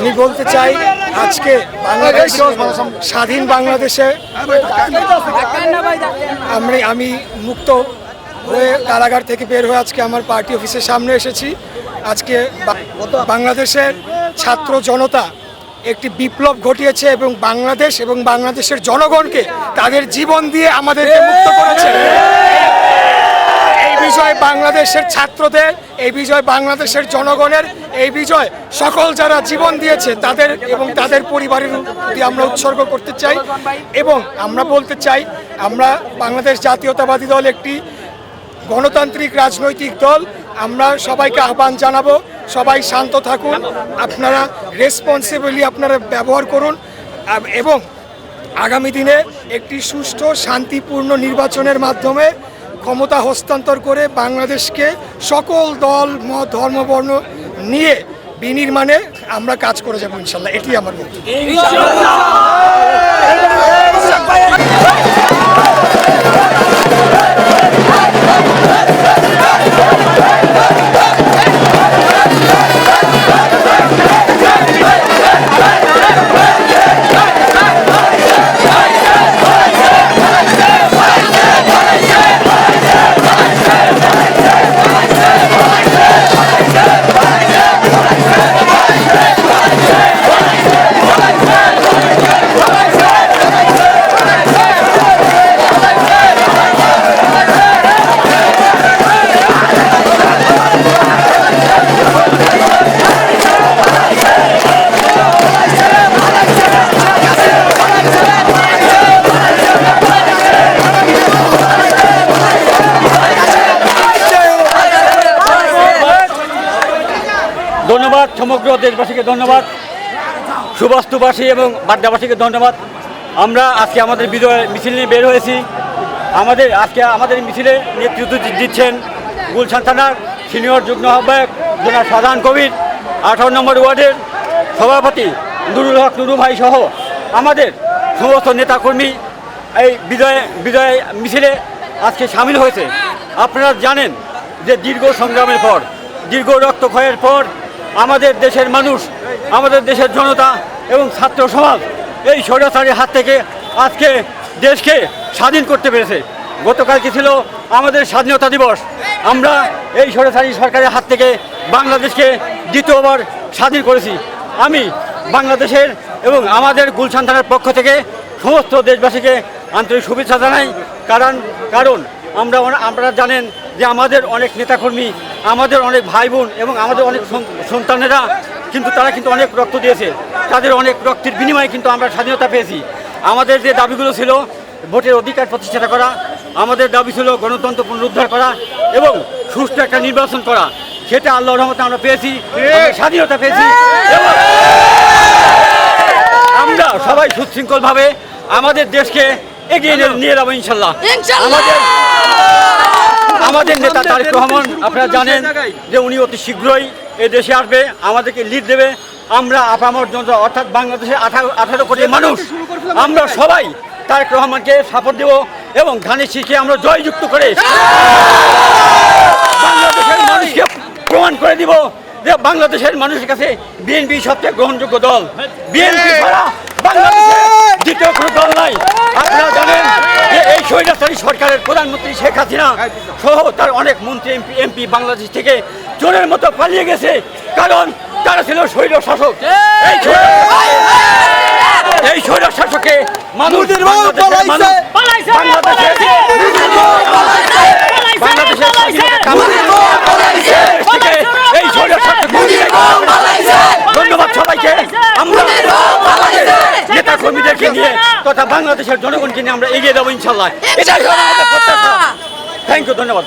আমি বলতে চাই, আজকে বাংলাদেশ স্বাধীন বাংলাদেশে আমি আমি মুক্ত হয়ে কারাগার থেকে বের হয়ে আজকে আমার পার্টি অফিসের সামনে এসেছি। আজকে বাংলাদেশের ছাত্র জনতা একটি বিপ্লব ঘটিয়েছে এবং বাংলাদেশ এবং বাংলাদেশের জনগণকে তাদের জীবন দিয়ে আমাদেরকে মুক্ত করেছে। বিজয় বাংলাদেশের ছাত্রদের, এই বিজয় বাংলাদেশের জনগণের, এই বিজয় সকল যারা জীবন দিয়েছে তাদের এবং তাদের পরিবারের প্রতি আমরা উৎসর্গ করতে চাই এবং আমরা বলতে চাই, আমরা বাংলাদেশ জাতীয়তাবাদী দল একটি গণতান্ত্রিক রাজনৈতিক দল। আমরা সবাইকে আহ্বান জানাব, সবাই শান্ত থাকুন, আপনারা রেসপন্সিবলি আপনারা ব্যবহার করুন এবং আগামী দিনে একটি সুষ্ঠু, শান্তিপূর্ণ নির্বাচনের মাধ্যমে ক্ষমতা হস্তান্তর করে বাংলাদেশকে সকল দল, মত ধর্মবর্ণ নিয়ে বিনির্মাণে আমরা কাজ করে যাব ইনশাল্লাহ। এটি আমার বক্তব্য। ধন্যবাদ, সমগ্র দেশবাসীকে ধন্যবাদ, সুবাস্তুবাসী এবং বাড্ডাবাসীকে ধন্যবাদ। আমরা আজকে আমাদের বিজয় মিছিল নিয়ে বের হয়েছি। আমাদের আজকে আমাদের মিছিলে নেতৃত্ব দিচ্ছেন গুলশান থানার সিনিয়র যুগ্ম আহ্বায়ক জনাব সাধারণ কবির, আঠারো নম্বর ওয়ার্ডের সভাপতি নুরুল হক নুরু ভাই সহ আমাদের সমস্ত নেতাকর্মী এই বিজয় বিজয় মিছিলে আজকে সামিল হয়েছে। আপনারা জানেন যে দীর্ঘ সংগ্রামের পর, দীর্ঘ রক্তক্ষয়ের পর আমাদের দেশের মানুষ, আমাদের দেশের জনতা এবং ছাত্র সমাজ এই স্বৈরাচারীর হাত থেকে আজকে দেশকে স্বাধীন করতে পেরেছে। গতকাল গতকালকে ছিল? আমাদের স্বাধীনতা দিবস। আমরা এই স্বৈরাচারী সরকারের হাত থেকে বাংলাদেশকে দ্বিতীয়বার স্বাধীন করেছি। আমি বাংলাদেশের এবং আমাদের গুলশান থানার পক্ষ থেকে সমস্ত দেশবাসীকে আন্তরিক শুভেচ্ছা জানাই। কারণ কারণ আমরা আপনারা জানেন যে আমাদের অনেক নেতাকর্মী আমাদের অনেক ভাই বোন এবং আমাদের অনেক সন্তানেরা কিন্তু তারা কিন্তু অনেক রক্ত দিয়েছে। তাদের অনেক রক্তের বিনিময়ে কিন্তু আমরা স্বাধীনতা পেয়েছি। আমাদের যে দাবিগুলো ছিল ভোটের অধিকার প্রতিষ্ঠা করা আমাদের দাবি ছিল গণতন্ত্র পুনরুদ্ধার করা এবং সুষ্ঠু একটা নির্বাচন করা। সেটা আল্লাহ রহমতে আমরা পেয়েছি স্বাধীনতা পেয়েছি। আমরা সবাই সুশৃঙ্খলভাবে আমাদের দেশকে এগিয়ে নিয়ে- নিয়ে যাব ইনশাল্লাহ। আমাদের আমাদের নেতা তারেক রহমান আপনারা জানেন যে উনি অতি শীঘ্রই এ দেশে আসবে আমাদেরকে লিড দেবে। আমরা আপামর জনতা অর্থাৎ বাংলাদেশের আঠারো আঠারো কোটি মানুষ আমরা সবাই তারেক রহমানকে সাপোর্ট দেব এবং ধানের শীষে আমরা জয়যুক্ত করে বাংলাদেশের মানুষকে প্রমাণ করে দিব যে বাংলাদেশের মানুষের কাছে বিএনপি সবচেয়ে গ্রহণযোগ্য দল। বিএনপি ছাড়া বাংলাদেশে দ্বিতীয় কোনো দল নাই। আপনারা জানেন যে এই স্বৈরাচারী সরকারের প্রধানমন্ত্রী শেখ হাসিনা সহ তার অনেক মন্ত্রী এমপি এমপি বাংলাদেশ থেকে চোরের মতো পালিয়ে গেছে কারণ তারা ছিল স্বৈর শাসক। এই! এই স্বৈর শাসকে মানুষ বাংলাদেশের মানুষ বাংলাদেশের বাংলাদেশের স্বাধীনতা কামনা থেকে এই স্বৈর শাসক ধন্যবাদ সবাইকে আমরা কর্মীদেরকে নিয়ে তথা বাংলাদেশের জনগণকে নিয়ে আমরা এগিয়ে যাব ইনশাল্লাহ। আমাদের প্রত্যাশা। থ্যাংক ইউ ধন্যবাদ।